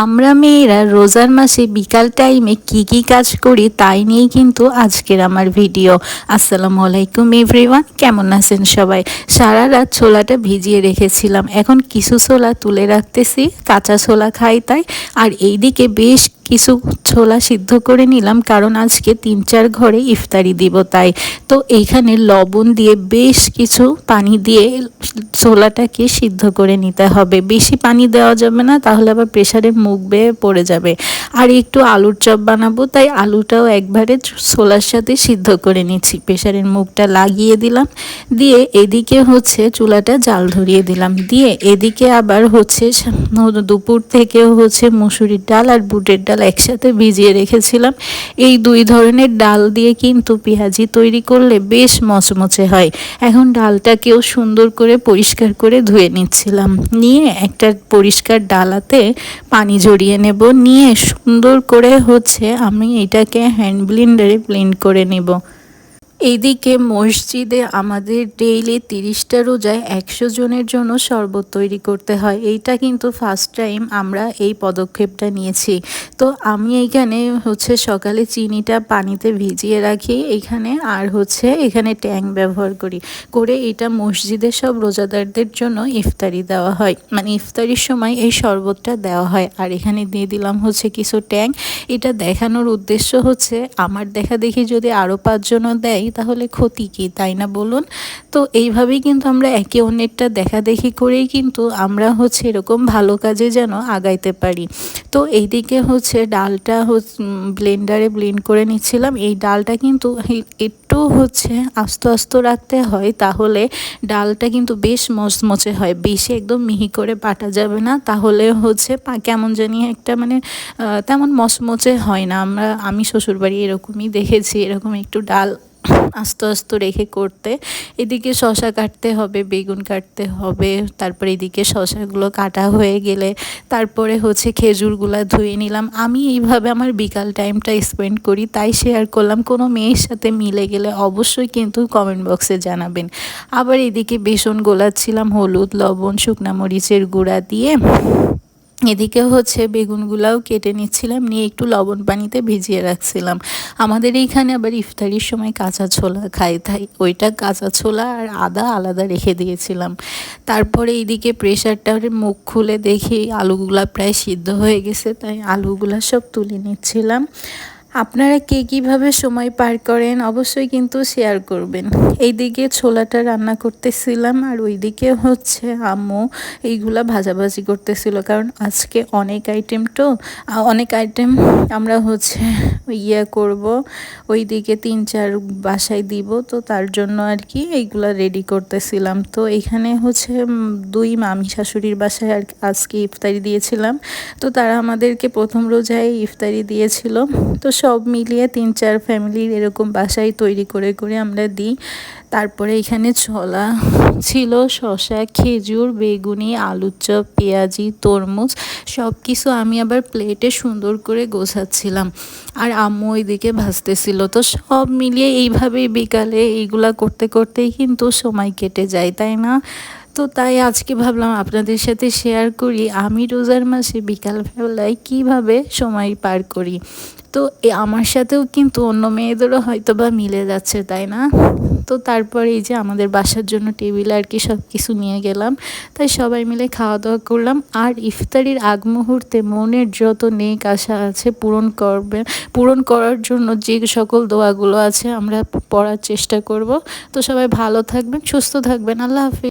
আমরা মেয়েরা রোজার মাসে বিকাল টাইমে কি কি কাজ করি তাই নিয়েই কিন্তু আজকের আমার ভিডিও আসসালামু আলাইকুম এভরিওয়ান কেমন আছেন সবাই? সারা রাত ছোলাটা ভিজিয়ে রেখেছিলাম। এখন কিছু ছোলা তুলে রাখতেছি, কাঁচা ছোলা খাই তাই। আর এইদিকে বেশ কিছু ছোলা সিদ্ধ করে নিলাম, কারণ আজকে তিন চার ঘরে ইফতারি দিব তাই। তো এইখানে লবণ দিয়ে বেশ কিছু পানি দিয়ে ছোলাটাকে সিদ্ধ করে নিতে হবে। বেশি পানি দেওয়া যাবে না, তাহলে আবার প্রেশারে মুখ বেয়ে পড়ে যাবে। আর একটু আলুর চপ বানাবো, তাই আলুটাও একবারে ছোলার সাথে সিদ্ধ করে নিচ্ছি। প্রেশারের মুখটা লাগিয়ে দিলাম, দিয়ে এদিকে হচ্ছে চুলাটা জাল ধরিয়ে দিলাম। দিয়ে এদিকে আবার হচ্ছে দুপুর থেকেও হচ্ছে মুসুরির ডাল আর বুটের ডাল একসাথে ভিজিয়ে রেখেছিলাম। এই দুই ধরনের ডাল দিয়ে কিন্তু পেঁয়াজি তৈরি করলে বেশ মচমচে হয়। এখন ডালটাকেও সুন্দর করে পরিষ্কার করে ধুয়ে নিচ্ছিলাম। নিয়ে একটা পরিষ্কার ডালাতে পানি জড়িয়ে নেব। নিয়ে সুন্দর করে হচ্ছে আমি এটাকে হ্যান্ড ব্লিন্ডারে ব্লেন্ড করে নেব। এইদিকে মসজিদে আমাদের ডেইলি তিরিশটা রোজায় একশো জনের জন্য শরবত তৈরি করতে হয়। এইটা কিন্তু ফার্স্ট টাইম আমরা এই পদক্ষেপটা নিয়েছি। তো আমি এইখানে হচ্ছে সকালে চিনিটা পানিতে ভিজিয়ে রাখি। এখানে আর হচ্ছে এখানে ট্যাং ব্যবহার করি। করে এটা মসজিদে সব রোজাদারদের জন্য ইফতারি দেওয়া হয়। মানে ইফতারির সময় এই শরবতটা দেওয়া হয়। আর এখানে দিয়ে দিলাম হচ্ছে কিছু ট্যাং। এটা দেখানোর উদ্দেশ্য হচ্ছে, আমার দেখা দেখি যদি আরও পাঁচজনও দেয় তাহলে ক্ষতি কি, তাই না বলুন? তো এইভাবেই কিন্তু আমরা একে অন্যেরটা দেখা দেখি করেই কিন্তু আমরা হচ্ছে এরকম ভালো কাজে যেন আগাইতে পারি। তো এইদিকে হচ্ছে ডালটা ব্লেন্ডারে ব্লেন্ড করে নিচ্ছিলাম। এই ডালটা কিন্তু একটু হচ্ছে আস্তে আস্তে রাখতে হয়, তাহলে ডালটা কিন্তু বেশ মচমচে হয়। বেশি একদম মিহি করে পাটা যাবে না, তাহলে হচ্ছে কেমন জানি একটা মানে তেমন মচমচে হয় না। আমরা, আমি শ্বশুরবাড়ি এরকমই দেখেছি, এরকম একটু ডাল আস্তে আস্তে রেখে করতে। এদিকে শশা কাটতে হবে, বেগুন কাটতে হবে, তারপরে এদিকে শশাগুলো কাটা হয়ে গেলে তারপরে হচ্ছে খেজুরগুলো ধুয়ে নিলাম। আমি এইভাবে আমার বিকাল টাইমটা স্পেন্ড করি, তাই শেয়ার করলাম। কোনো মেয়ের সাথে মিলে গেলে অবশ্যই কিন্তু কমেন্ট বক্সে জানাবেন। আবার এদিকে বেসন গোলাচ্ছিলাম, হলুদ, লবণ, শুকনা মরিচের গুঁড়া দিয়ে। এদিকে হচ্ছে বেগুনগুলাও কেটে নিচ্ছিলাম, নিয়ে একটু লবণ পানিতে ভিজিয়ে রাখছিলাম। আমাদের এইখানে আবার ইফতারির সময় কাঁচা ছোলা খাই, তাই ওইটা কাঁচা ছোলা আর আদা আলাদা রেখে দিয়েছিলাম। তারপরে এইদিকে প্রেশারটার মুখ খুলে দেখি আলুগুলা প্রায় সিদ্ধ হয়ে গেছে, তাই আলুগুলা সব তুলে নিচ্ছিলাম। আপনারা কে কীভাবে সময় পার করেন অবশ্যই কিন্তু শেয়ার করবেন। এইদিকে ছোলাটা রান্না করতেছিলাম আর ওইদিকে হচ্ছে আম্মু এইগুলা ভাজাভাজি করতেছিল। কারণ আজকে অনেক আইটেম তো অনেক আইটেম আমরা হচ্ছে ইয়ে করব, ওইদিকে তিন চার বাসায় দিব। তো তার জন্য আর কি এইগুলা রেডি করতেছিলাম। তো এখানে হচ্ছে দুই মামি শাশুড়ির বাসায় আর আজকে ইফতারি দিয়েছিলাম। তো তারা আমাদেরকে প্রথম রোজায় ইফতারি দিয়েছিল। তো সব মিলিয়ে তিন চার ফ্যামিলির এরকম বাসায় তৈরি করে করে আমরা দিই। তারপরে এখানে ছলা ছিল শশা খেজুর, বেগুনি আলুর চপ, পেঁয়াজি, তরমুজ সব কিছু আমি আবার প্লেটে সুন্দর করে গোছাচ্ছিলাম। আর আম্মু ওইদিকে ভাজতেছিল তো সব মিলিয়ে এইভাবেই বিকালে এইগুলা করতে, করতেই কিন্তু সময় কেটে যায়, তাই না? তো তাই আজকে ভাবলাম আপনাদের সাথে শেয়ার করি। আমি রোজার মাসে বিকালবেলায় কীভাবে সময় পার করি? তো আমার সাথেও কিন্তু অন্য মেয়েদেরও হয়তো বা মিলে যাচ্ছে, তাই না? তো তারপর এই যে আমাদের বাসার জন্য টেবিল আর কি সব কিছু নিয়ে গেলাম। তাই সবাই মিলে খাওয়া দাওয়া করলাম। আর ইফতারির আগ মুহূর্তে মনের যত নেক আশা আছে পূরণ করবে, পূরণ করার জন্য যে সকল দোয়াগুলো আছে আমরা পড়ার চেষ্টা করব। তো সবাই ভালো থাকবেন, সুস্থ থাকবেন। আল্লাহ হাফিজ।